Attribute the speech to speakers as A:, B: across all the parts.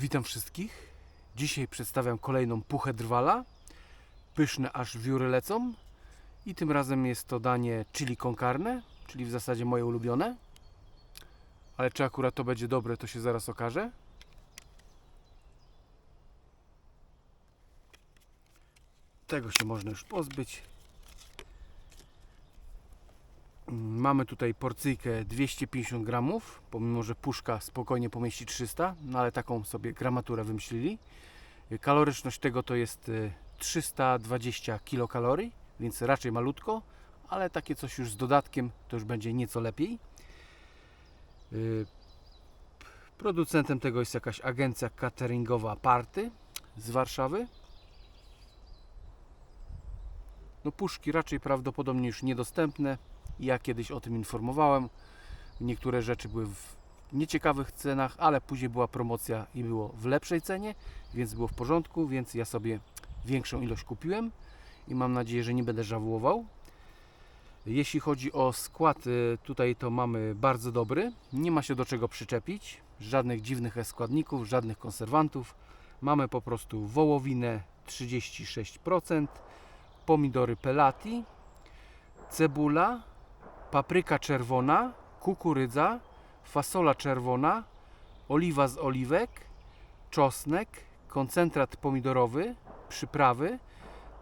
A: Witam wszystkich. Dzisiaj przedstawiam kolejną puchę drwala. Pyszne aż wióry lecą. I tym razem jest to danie chili con carne, czyli w zasadzie moje ulubione. Ale czy akurat to będzie dobre, to się zaraz okaże. Tego się można już pozbyć. Mamy tutaj porcyjkę 250 gramów, pomimo że puszka spokojnie pomieści 300, no ale taką sobie gramaturę wymyślili. Y, Kaloryczność tego to jest y, 320 kilokalorii, więc raczej malutko, ale takie coś już z dodatkiem to już będzie nieco lepiej. Y, Producentem tego jest jakaś agencja cateringowa Party z Warszawy. No puszki raczej prawdopodobnie już niedostępne. Ja kiedyś o tym informowałem. Niektóre rzeczy były w nieciekawych cenach, ale później była promocja i było w lepszej cenie, więc było w porządku, więc ja sobie większą ilość kupiłem i mam nadzieję, że nie będę żałował. Jeśli chodzi o skład, y, tutaj to mamy bardzo dobry. Nie ma się do czego przyczepić. Żadnych dziwnych składników, żadnych konserwantów. Mamy po prostu wołowinę 36%, pomidory pelati, cebula, papryka czerwona, kukurydza, fasola czerwona, oliwa z oliwek, czosnek, koncentrat pomidorowy, przyprawy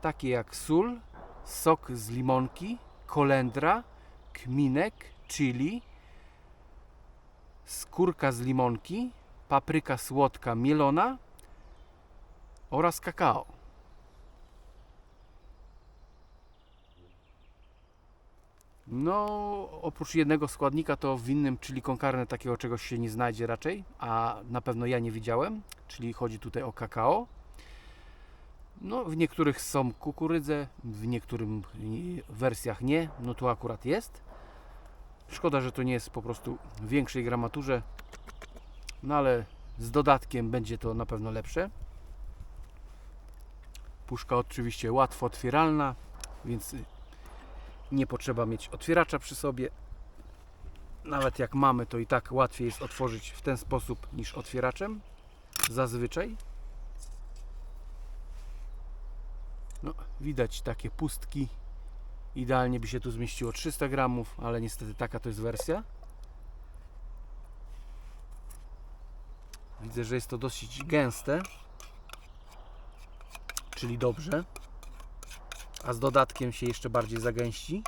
A: takie jak sól, sok z limonki, kolendra, kminek, chili, skórka z limonki, papryka słodka mielona oraz kakao. No, oprócz jednego składnika to w innym, czyli konkarne takiego czegoś się nie znajdzie raczej, a na pewno ja nie widziałem, czyli chodzi tutaj o kakao. No, w niektórych są kukurydze, w niektórych wersjach nie, no tu akurat jest. Szkoda, że to nie jest po prostu w większej gramaturze, no ale z dodatkiem będzie to na pewno lepsze. Puszka oczywiście łatwo otwieralna, więc nie potrzeba mieć otwieracza przy sobie. Nawet jak mamy, to i tak łatwiej jest otworzyć w ten sposób niż otwieraczem. Zazwyczaj. No, widać takie pustki. Idealnie by się tu zmieściło 300 gramów, ale niestety taka to jest wersja. Widzę, że jest to dosyć gęste, czyli dobrze a z dodatkiem się jeszcze bardziej zagęści.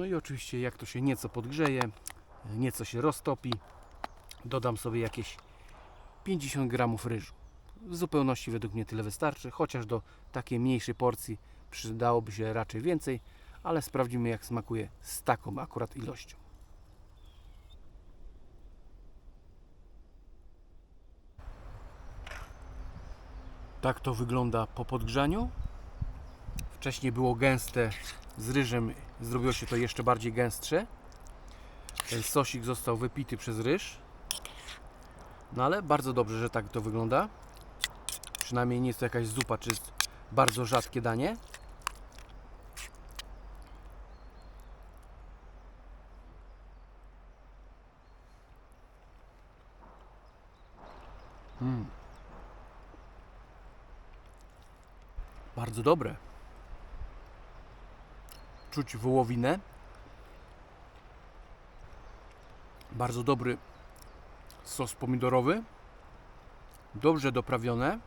A: No i oczywiście jak to się nieco podgrzeje, nieco się roztopi, dodam sobie jakieś 50 gramów ryżu. W zupełności według mnie tyle wystarczy, chociaż do takiej mniejszej porcji przydałoby się raczej więcej, ale sprawdzimy jak smakuje z taką akurat ilością. Tak to wygląda po podgrzaniu. Wcześniej było gęste z ryżem, zrobiło się to jeszcze bardziej gęstsze. Ten sosik został wypity przez ryż. No ale bardzo dobrze, że tak to wygląda. Przynajmniej nie jest to jakaś zupa, czy bardzo rzadkie danie. Mm. Bardzo dobre. Czuć wołowinę. Bardzo dobry sos pomidorowy. Dobrze doprawione,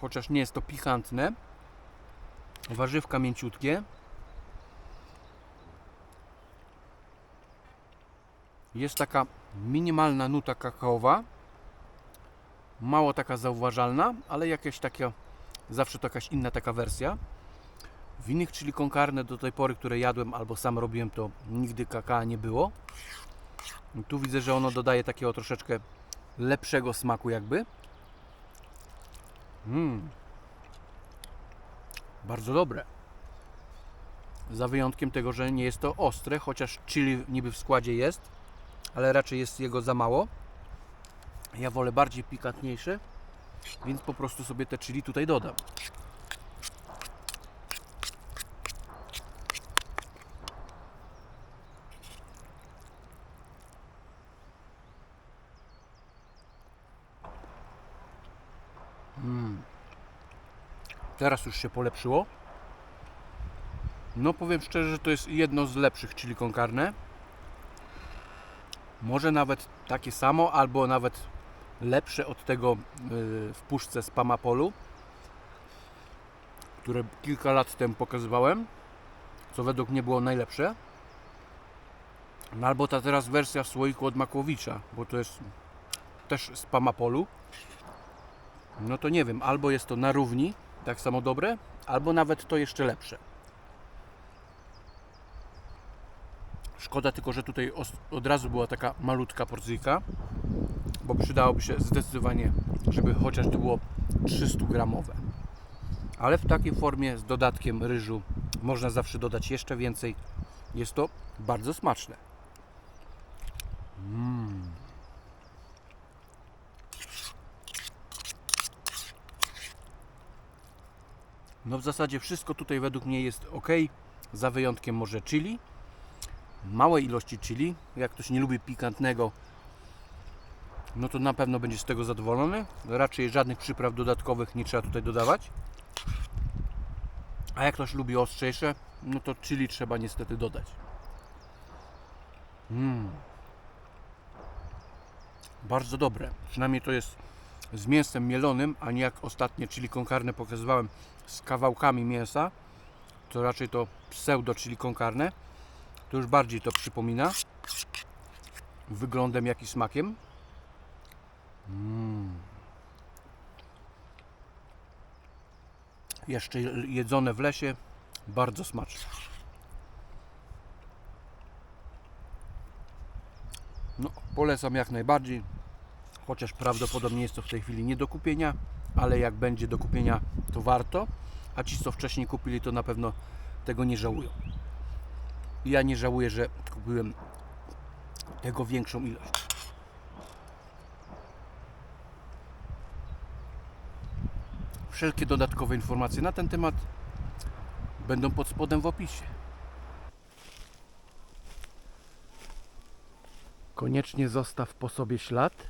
A: chociaż nie jest to pikantne. Warzywka mięciutkie. Jest taka Minimalna nuta kakaowa. Mało taka zauważalna, ale jakaś taka, zawsze to jakaś inna taka wersja. W innych chili con carne do tej pory, które jadłem albo sam robiłem, to nigdy kakao nie było. Tu widzę, że ono dodaje takiego troszeczkę lepszego smaku jakby. Mm. Bardzo dobre. Za wyjątkiem tego, że nie jest to ostre, chociaż chili niby w składzie jest, ale raczej jest jego za mało. Ja wolę bardziej pikantniejsze, więc po prostu sobie te chili tutaj dodam. Teraz już się polepszyło. No powiem szczerze, że to jest jedno z lepszych chili con carne. Może nawet takie samo, albo nawet lepsze od tego yy, w puszce z Pamapolu, które kilka lat temu pokazywałem, co według mnie było najlepsze. No albo ta teraz wersja w słoiku od Makłowicza, bo to jest też z Pamapolu. No to nie wiem, albo jest to na równi, tak samo dobre, albo nawet to jeszcze lepsze. Szkoda tylko, że tutaj od razu była taka malutka porcyjka, bo przydałoby się zdecydowanie, żeby chociaż to było 300 gramowe. Ale w takiej formie z dodatkiem ryżu można zawsze dodać jeszcze więcej. Jest to bardzo smaczne. Mm. No w zasadzie wszystko tutaj według mnie jest ok, za wyjątkiem może chili. Małej ilości chili. Jak ktoś nie lubi pikantnego, no to na pewno będzie z tego zadowolony. Raczej żadnych przypraw dodatkowych nie trzeba tutaj dodawać. A jak ktoś lubi ostrzejsze, no to chili trzeba niestety dodać. Mm. Bardzo dobre. Przynajmniej to jest z mięsem mielonym, a nie jak ostatnie chili con carne pokazywałem z kawałkami mięsa. To raczej to pseudo chili con carne. To już bardziej to przypomina wyglądem jak i smakiem. Mm. Jeszcze jedzone w lesie, bardzo smaczne. No, polecam jak najbardziej, chociaż prawdopodobnie jest to w tej chwili nie do kupienia, ale jak będzie do kupienia, to warto, a ci, co wcześniej kupili, to na pewno tego nie żałują. Ja nie żałuję, że kupiłem tego większą ilość. Wszelkie dodatkowe informacje na ten temat będą pod spodem w opisie. Koniecznie zostaw po sobie ślad